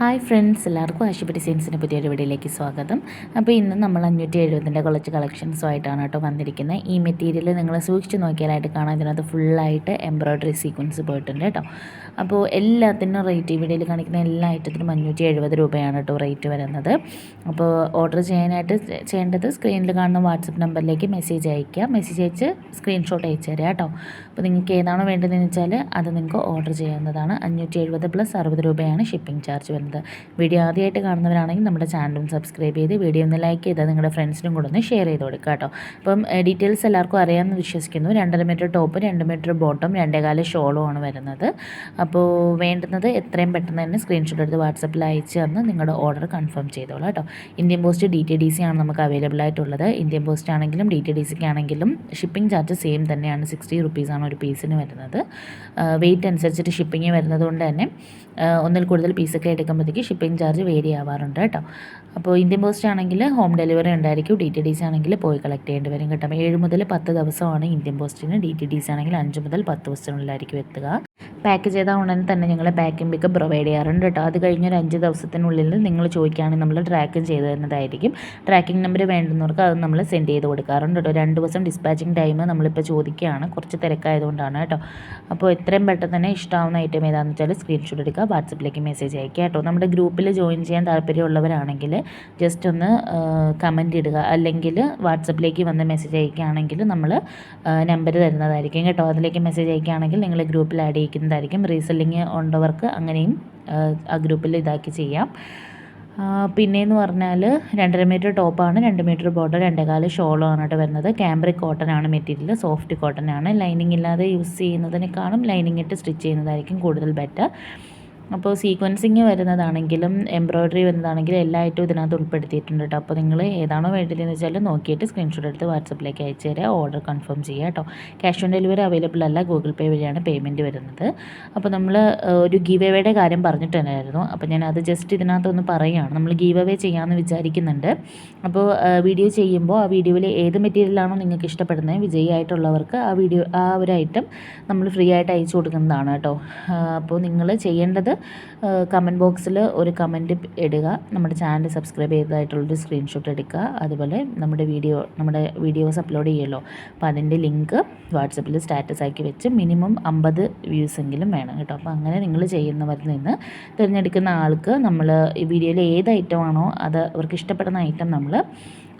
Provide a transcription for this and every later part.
Hi friends എല്ലാവർക്കും ആശുപത്രി ഡിസൈൻസിന്റെ പുതിയൊരു വീഡിയോയിലേക്ക് സ്വാഗതം. അപ്പോൾ ഇന്ന് നമ്മൾ അഞ്ഞൂറ്റി എഴുപതിന്റെ കുറച്ച് കളക്ഷൻസുമായിട്ടാണ് കേട്ടോ വന്നിരിക്കുന്നത്. ഈ മെറ്റീരിയൽ നിങ്ങൾ സൂക്ഷിച്ച് നോക്കിയാലായിട്ട് കാണാൻ ഇതിനകത്ത് ഫുള്ളായിട്ട് എംബ്രോയ്ഡറി സീക്വൻസ് പോയിട്ടുണ്ട് കേട്ടോ. അപ്പോൾ എല്ലാത്തിനും റേറ്റ് ഈ വീഡിയോയിൽ കാണിക്കുന്ന എല്ലാ ഐറ്റത്തിനും അഞ്ഞൂറ്റി എഴുപത് രൂപയാണ് കേട്ടോ റേറ്റ് വരുന്നത്. അപ്പോൾ ഓർഡർ ചെയ്യാനായിട്ട് ചെയ്യേണ്ടത് സ്ക്രീനിൽ കാണുന്ന വാട്സപ്പ് നമ്പറിലേക്ക് മെസ്സേജ് അയയ്ക്കുക. മെസ്സേജ് അയച്ച് സ്ക്രീൻഷോട്ട് അയച്ചു തരാം കേട്ടോ. അപ്പോൾ നിങ്ങൾക്ക് ഏതാണോ വേണ്ടതെന്ന് വെച്ചാൽ അത് നിങ്ങൾക്ക് ഓർഡർ ചെയ്യാവുന്നതാണ് അഞ്ഞൂറ്റി എഴുപത് പ്ലസ് അറുപത് രൂപയാണ് ഷിപ്പിംഗ് ചാർജ് വരുന്നത്. വീഡിയോ ആദ്യമായിട്ട് കാണുന്നവരാണെങ്കിൽ നമ്മുടെ ചാനലും സബ്സ്ക്രൈബ് ചെയ്ത് വീഡിയോ ഒന്ന് ലൈക്ക് ചെയ്താൽ നിങ്ങളുടെ ഫ്രണ്ട്സിനും കൂടെ ഒന്ന് ഷെയർ ചെയ്ത് കൊടുക്കുക കേട്ടോ. അപ്പം ഡീറ്റെയിൽസ് എല്ലാവർക്കും അറിയാമെന്ന് വിശ്വസിക്കുന്നു. രണ്ടര മീറ്റർ ടോപ്പ് രണ്ട് മീറ്റർ ബോട്ടം രണ്ടേകാല ഷോളും ആണ് വരുന്നത്. അപ്പോൾ വേണ്ടുന്നത് എത്രയും പെട്ടെന്ന് തന്നെ സ്ക്രീൻഷോട്ട് എടുത്ത് വാട്സപ്പിൽ അയച്ച് തന്ന് നിങ്ങളുടെ ഓർഡർ കൺഫേം ചെയ്തോളൂ കേട്ടോ. Indian post D T D C ആണ് നമുക്ക് അവൈലബിൾ ആയിട്ടുള്ളത്. ഇന്ത്യൻ പോസ്റ്റ് ആണെങ്കിലും ഡി ടി ഡി സിക്ക് ആണെങ്കിലും ഷിപ്പിംഗ് ചാർജ് സെയിം തന്നെയാണ്. സിക്സ്റ്റി റുപ്പീസാണ് ഒരു പീസിന് വരുന്നത്. വെയിറ്റ് അനുസരിച്ചിട്ട് ഷിപ്പിംഗ് വരുന്നത് കൊണ്ട് തന്നെ ഒന്നിൽ കൂടുതൽ പീസൊക്കെ എടുക്കുമ്പോഴത്തേക്ക് ഷിപ്പിംഗ് ചാർജ് വേരി ആവാറുണ്ട് കേട്ടോ. അപ്പോൾ ഇന്ത്യൻ പോസ്റ്റ് ആണെങ്കിൽ ഹോം ഡെലിവറി ഉണ്ടായിരിക്കും. ഡി ടി ഡി സി ആണെങ്കിൽ പോയി കളക്ട് ചെയ്യേണ്ടി വരും കേട്ടോ. ഏഴ് മുതൽ പത്ത് ദിവസമാണ് ഇന്ത്യൻ പോസ്റ്റിന് ഡി ടി ഡി സി ആണെങ്കിൽ അഞ്ച് മുതൽ പത്ത് ദിവസത്തിനുള്ളിലായിരിക്കും എത്തുക. പാക്ക് ചെയ്ത ഉടനെ തന്നെ ഞങ്ങൾ പാക്കിംഗ് പിക്ക് പ്രൊവൈഡ് ചെയ്യാറുണ്ട് കേട്ടോ. അത് കഴിഞ്ഞൊരു അഞ്ച് ദിവസത്തിനുള്ളിൽ നിങ്ങൾ ചോദിക്കുകയാണെങ്കിൽ നമ്മൾ ട്രാക്കിംഗ് ചെയ്ത് തരുന്നതായിരിക്കും ട്രാക്കിംഗ് നമ്പർ വേണ്ടുന്നവർക്ക് അത് നമ്മൾ സെൻഡ് ചെയ്ത് കൊടുക്കാറുണ്ട് കേട്ടോ. രണ്ട് ദിവസം ഡിസ്പാച്ചിങ് ടൈം നമ്മളിപ്പോൾ ചോദിക്കുകയാണ്. കുറച്ച് തിരക്കായതുകൊണ്ടാണ് കേട്ടോ. അപ്പോൾ എത്രയും പെട്ടെന്ന് തന്നെ ഇഷ്ടമാവുന്ന ഐറ്റം ഏതാണെന്ന് വെച്ചാൽ സ്ക്രീൻഷോട്ട് എടുക്കുക. വാട്സപ്പിലേക്ക് മെസ്സേജ് അയക്കുക കേട്ടോ. നമ്മുടെ ഗ്രൂപ്പിൽ ജോയിൻ ചെയ്യാൻ താല്പര്യമുള്ളവരാണെങ്കിൽ ജസ്റ്റ് ഒന്ന് കമന്റ് ഇടുക. അല്ലെങ്കിൽ വാട്സപ്പിലേക്ക് വന്ന് മെസ്സേജ് അയക്കുകയാണെങ്കിൽ നമ്മൾ നമ്പർ തരുന്നതായിരിക്കും കേട്ടോ. അതിലേക്ക് മെസ്സേജ് അയക്കുകയാണെങ്കിൽ നിങ്ങൾ ഗ്രൂപ്പിൽ ആഡ് ചെയ്യിക്കുന്നതായിരിക്കും റീസെല്ലിങ് ഉള്ളവർക്ക് അങ്ങനെയും ആ ഗ്രൂപ്പിൽ ഇതാക്കി ചെയ്യാം. പിന്നെയെന്ന് പറഞ്ഞാൽ രണ്ടര മീറ്റർ ടോപ്പാണ് രണ്ട് മീറ്റർ ബോർഡർ രണ്ടേകാൽ ഷോളും ആണ് കേട്ടോ വരുന്നത്. ക്യാമ്പ്രിക് കോട്ടൺ ആണ് മെറ്റീരിയൽ സോഫ്റ്റ് കോട്ടൺ ആണ് ലൈനിങ് ഇല്ലാതെ യൂസ് ചെയ്യുന്നതിനേക്കാളും ലൈനിങ് ഇട്ട് സ്റ്റിച്ച് ചെയ്യുന്നതായിരിക്കും കൂടുതൽ ബെറ്റർ. അപ്പോൾ സീക്വൻസിങ് വരുന്നതാണെങ്കിലും എംബ്രോയ്ഡറി വരുന്നതാണെങ്കിലും എല്ലായിട്ടും ഇതിനകത്ത് ഉൾപ്പെടുത്തിയിട്ടുണ്ട് കേട്ടോ. അപ്പോൾ നിങ്ങൾ ഏതാണോ വേണ്ടതെന്ന് വെച്ചാൽ നോക്കിയിട്ട് സ്ക്രീൻഷോട്ട് എടുത്ത് വാട്സപ്പിലേക്ക് അയച്ചു തരിക ഓർഡർ കൺഫേം ചെയ്യുക കേട്ടോ. ക്യാഷ് ഓൺ ഡെലിവറി അവൈലബിൾ അല്ല ഗൂഗിൾ പേ വഴിയാണ് പേയ്മെന്റ് വരുന്നത്. അപ്പോൾ നമ്മൾ ഒരു ഗീവ് എവേയുടെ കാര്യം പറഞ്ഞിട്ട് തന്നെയായിരുന്നു. അപ്പോൾ ഞാൻ അത് ജസ്റ്റ് ഇതിനകത്തൊന്ന് പറയുകയാണ്. നമ്മൾ ഗീവ് അവേ ചെയ്യാമെന്ന് വിചാരിക്കുന്നുണ്ട്. അപ്പോൾ വീഡിയോ ചെയ്യുമ്പോൾ ആ വീഡിയോയിൽ ഏത് മെറ്റീരിയലാണോ നിങ്ങൾക്ക് ഇഷ്ടപ്പെടുന്നത് വിജയിയായിട്ടുള്ളവർക്ക് ആ വീഡിയോ ആ ഒരു ഐറ്റം നമ്മൾ ഫ്രീ ആയിട്ട് അയച്ചു കൊടുക്കുന്നതാണ് കേട്ടോ. അപ്പോൾ നിങ്ങൾ ചെയ്യേണ്ടത് കമന്റ് ബോക്സിൽ ഒരു കമന്റ് ഇടുക. നമ്മുടെ ചാനൽ സബ്സ്ക്രൈബ് ചെയ്തതായിട്ടുള്ള ഒരു സ്ക്രീൻഷോട്ട് എടുക്കുക. അതുപോലെ നമ്മുടെ വീഡിയോ നമ്മുടെ വീഡിയോസ് അപ്ലോഡ് ചെയ്യുമല്ലോ. അപ്പോൾ അതിന്റെ ലിങ്ക് വാട്സപ്പിൽ സ്റ്റാറ്റസ് ആക്കി വെച്ച് മിനിമം അമ്പത് വ്യൂസ് എങ്കിലും വേണം കേട്ടോ. അപ്പോൾ അങ്ങനെ നിങ്ങൾ ചെയ്യുന്നവരിൽ നിന്ന് തിരഞ്ഞെടുക്കുന്ന ആൾക്ക് നമ്മൾ ഈ വീഡിയോയിൽ ഏത് ഐറ്റമാണോ അത് അവർക്ക് ഇഷ്ടപ്പെടുന്ന ഐറ്റം നമ്മൾ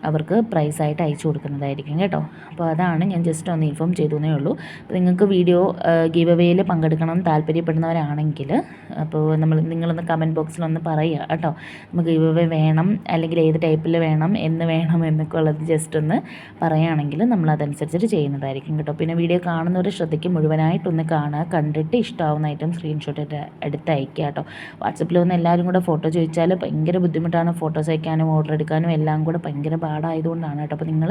അവർക്ക് പ്രൈസായിട്ട് അയച്ചു കൊടുക്കുന്നതായിരിക്കും കേട്ടോ. അപ്പോൾ അതാണ് ഞാൻ ജസ്റ്റ് ഒന്ന് ഇൻഫോം ചെയ്തു ഉള്ളൂ. അപ്പോൾ നിങ്ങൾക്ക് വീഡിയോ ഗീവ് അവേയിൽ പങ്കെടുക്കണം താല്പര്യപ്പെടുന്നവരാണെങ്കിൽ അപ്പോൾ നമ്മൾ നിങ്ങളൊന്ന് കമന്റ് ബോക്സിൽ ഒന്ന് പറയുക കേട്ടോ. നമുക്ക് ഗീവ് അവേ വേണം അല്ലെങ്കിൽ ഏത് ടൈപ്പിൽ വേണം എന്ന് വേണം എന്നൊക്കെ ഉള്ളത് ജസ്റ്റ് ഒന്ന് പറയുകയാണെങ്കിൽ നമ്മൾ അതനുസരിച്ചിട്ട് ചെയ്യുന്നതായിരിക്കും കേട്ടോ. പിന്നെ വീഡിയോ കാണുന്നവർ ശ്രദ്ധിക്കും. മുഴുവനായിട്ടൊന്ന് കാണുക കണ്ടിട്ട് ഇഷ്ടമാവുന്ന ഐറ്റം സ്ക്രീൻഷോട്ട് എടുത്ത് അയക്കുക കേട്ടോ. വാട്സപ്പിൽ വന്ന് എല്ലാവരും കൂടെ ഫോട്ടോ ചോദിച്ചാൽ ഭയങ്കര ബുദ്ധിമുട്ടാണ്. ഫോട്ടോസ് അയക്കാനും ഓർഡർ എടുക്കാനും എല്ലാം കൂടെ ഭയങ്കര പാടായതുകൊണ്ടാണ് കേട്ടോ. അപ്പോൾ നിങ്ങൾ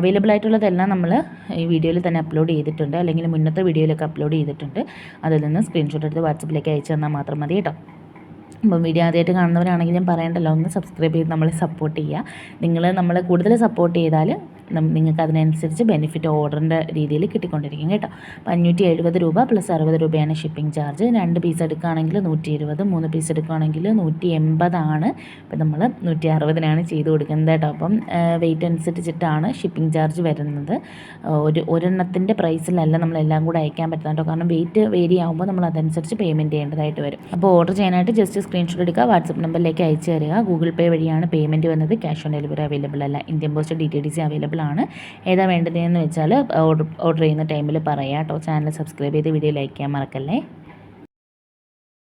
അവൈലബിൾ ആയിട്ടുള്ളതെല്ലാം നമ്മൾ ഈ വീഡിയോയിൽ തന്നെ അപ്ലോഡ് ചെയ്തിട്ടുണ്ട്. അല്ലെങ്കിൽ മുന്നത്തെ വീഡിയോയിലൊക്കെ അപ്ലോഡ് ചെയ്തിട്ടുണ്ട്. അതിൽ നിന്ന് സ്ക്രീൻഷോട്ട് എടുത്ത് വാട്സപ്പിലേക്ക് അയച്ചു തന്നാൽ മാത്രം മതി കേട്ടോ. അപ്പം വീഡിയോ ആദ്യമായിട്ട് കാണുന്നവരാണെങ്കിൽ ഞാൻ പറയണ്ടല്ലോ ഒന്ന് സബ്സ്ക്രൈബ് ചെയ്ത് നമ്മളെ സപ്പോർട്ട് ചെയ്യുക. നിങ്ങൾ നമ്മളെ കൂടുതൽ സപ്പോർട്ട് ചെയ്താൽ നിങ്ങൾക്ക് അതിനനുസരിച്ച് ബെനിഫിറ്റ് ഓർഡറിന്റെ രീതിയിൽ കിട്ടിക്കൊണ്ടിരിക്കും കേട്ടോ. അപ്പോൾ അഞ്ഞൂറ്റി എഴുപത് രൂപ പ്ലസ് അറുപത് രൂപയാണ് ഷിപ്പിംഗ് ചാർജ് രണ്ട് പീസ് എടുക്കുകയാണെങ്കിൽ നൂറ്റി ഇരുപത് മൂന്ന് പീസ് എടുക്കുകയാണെങ്കിൽ നൂറ്റി എൺപതാണ് ഇപ്പം നമ്മൾ നൂറ്റി അറുപതിനാണ് ചെയ്ത് കൊടുക്കുന്നത് കേട്ടോ. അപ്പം വെയിറ്റ് അനുസരിച്ചിട്ടാണ് ഷിപ്പിംഗ് ചാർജ് വരുന്നത്. ഒരു ഒരെണ്ണത്തിന്റെ പ്രൈസിലല്ല നമ്മളെല്ലാം കൂടെ അയക്കാൻ പറ്റുന്നത് കേട്ടോ. കാരണം വെയിറ്റ് വേരി ആകുമ്പോൾ നമ്മൾ അതനുസരിച്ച് പേയ്മെന്റ് ചെയ്യേണ്ടതായിട്ട് വരും. അപ്പോൾ ഓർഡർ ചെയ്യാനായിട്ട് ജസ്റ്റ് സ്ക്രീൻഷോട്ട് എടുക്കുക വാട്സപ്പ് നമ്പറിലേക്ക് അയച്ചു തരിക. ഗൂഗിൾ പേ വഴിയാണ് പേയ്മെന്റ് വന്നത്. ക്യാഷ് ഓൺ ഡെലിവറി അവൈലബിൾ അല്ല. Indian post D T D C available ആണ് ഏതാ വേണ്ടതെന്ന് വെച്ചാൽ ഓർഡർ ഓർഡർ ചെയ്യുന്ന ടൈമിൽ പറയാം കേട്ടോ ചാനൽ സബ്സ്ക്രൈബ് ചെയ്ത് വീഡിയോ ലൈക്ക് ചെയ്യാൻ മറക്കല്ലേ.